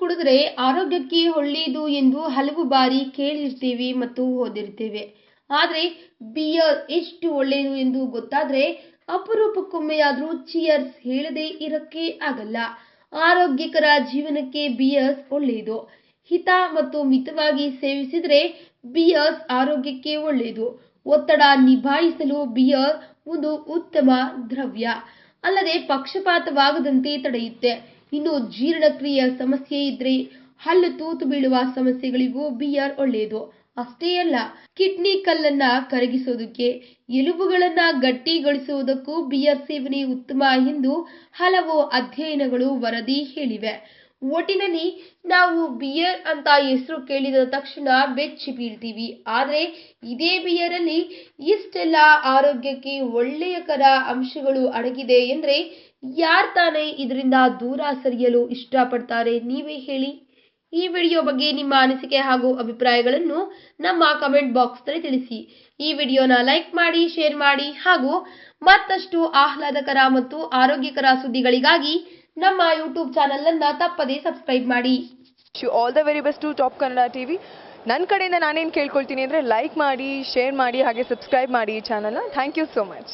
ಕುಡಿದ್ರೆ ಆರೋಗ್ಯಕ್ಕೆ ಒಳ್ಳೆಯದು ಎಂದು ಹಲವು ಬಾರಿ ಕೇಳಿರ್ತೀವಿ ಮತ್ತು ಓದಿರ್ತೀವಿ. ಆದರೆ ಬಿಯರ್ ಎಷ್ಟು ಒಳ್ಳೆಯದು ಎಂದು ಗೊತ್ತಾದ್ರೆ ಅಪರೂಪಕ್ಕೊಮ್ಮೆಯಾದ್ರೂ ಚಿಯರ್ಸ್ ಹೇಳದೆ ಇರಕ್ಕೆ ಆಗಲ್ಲ. ಆರೋಗ್ಯಕರ ಜೀವನಕ್ಕೆ ಬಿಯರ್ಸ್ ಒಳ್ಳೆಯದು ಹಿತ ಮತ್ತು ಮಿತವಾಗಿ ಸೇವಿಸಿದರೆ ಬಿಯರ್ಸ್ ಆರೋಗ್ಯಕ್ಕೆ ಒಳ್ಳೆಯದು ಒತ್ತಡ ನಿಭಾಯಿಸಲು ಬಿಯರ್ ಒಂದು ಉತ್ತಮ ದ್ರವ್ಯ. ಅಲ್ಲದೆ ಪಕ್ಷಪಾತವಾಗದಂತೆ ತಡೆಯುತ್ತೆ. ಇನ್ನು ಜೀರ್ಣಕ್ರಿಯೆಯ ಸಮಸ್ಯೆ ಇದ್ರೆ ಹಲ್ಲು ತೂತು ಬೀಳುವ ಸಮಸ್ಯೆಗಳಿಗೂ ಬಿಯರ್ ಒಳ್ಳೆಯದು. ಅಷ್ಟೇ ಅಲ್ಲ, ಕಿಡ್ನಿ ಕಲ್ಲನ್ನ ಕರಗಿಸೋದಕ್ಕೆ ಎಲುಬುಗಳನ್ನ ಗಟ್ಟಿಗೊಳಿಸುವುದಕ್ಕೂ ಬಿಯರ್ ಸೇವನೆ ಉತ್ತಮ ಎಂದು ಹಲವು ಅಧ್ಯಯನಗಳು ವರದಿ ಹೇಳಿವೆ. ಒಟ್ಟಿನಲ್ಲಿ ನಾವು ಬಿಯರ್ ಅಂತ ಹೆಸರು ಕೇಳಿದ ತಕ್ಷಣ ಬೆಚ್ಚಿ ಬೀಳ್ತೀವಿ. ಆದರೆ ಇದೇ ಬಿಯರಲ್ಲಿ ಇಷ್ಟೆಲ್ಲ ಆರೋಗ್ಯಕ್ಕೆ ಒಳ್ಳೆಯಕರ ಅಂಶಗಳು ಅಡಗಿದೆ ಎಂದ್ರೆ ಯಾರು ತಾನೇ ಇದರಿಂದ ದೂರ ಸರಿಯಲು ಇಷ್ಟಪಡ್ತಾರೆ ನೀವೇ ಹೇಳಿ. ಈ ವಿಡಿಯೋ ಬಗ್ಗೆ ನಿಮ್ಮ ಅನಿಸಿಕೆ ಹಾಗೂ ಅಭಿಪ್ರಾಯಗಳನ್ನು ನಮ್ಮ ಕಮೆಂಟ್ ಬಾಕ್ಸ್ನಲ್ಲಿ ತಿಳಿಸಿ. ಈ ವಿಡಿಯೋನ ಲೈಕ್ ಮಾಡಿ ಶೇರ್ ಮಾಡಿ ಹಾಗೂ ಮತ್ತಷ್ಟು ಆಹ್ಲಾದಕರ ಮತ್ತು ಆರೋಗ್ಯಕರ ಸುದ್ದಿಗಳಿಗಾಗಿ ನಮ್ಮ ಯೂಟ್ಯೂಬ್ ಚಾನಲ್ ಅನ್ನ ತಪ್ಪದೇ ಸಬ್ಸ್ಕ್ರೈಬ್ ಮಾಡಿ. All the very best to top Kannada TV ನನ್ನ ಕಡೆಯಿಂದ ನಾನೇನು ಕೇಳ್ಕೊಳ್ತೀನಿ ಅಂದರೆ ಲೈಕ್ ಮಾಡಿ ಶೇರ್ ಮಾಡಿ, ಹಾಗೆ ಸಬ್ಸ್ಕ್ರೈಬ್ ಮಾಡಿ ಈ ಚಾನಲ್ನ ಥ್ಯಾಂಕ್ ಯು ಸೋ ಮಚ್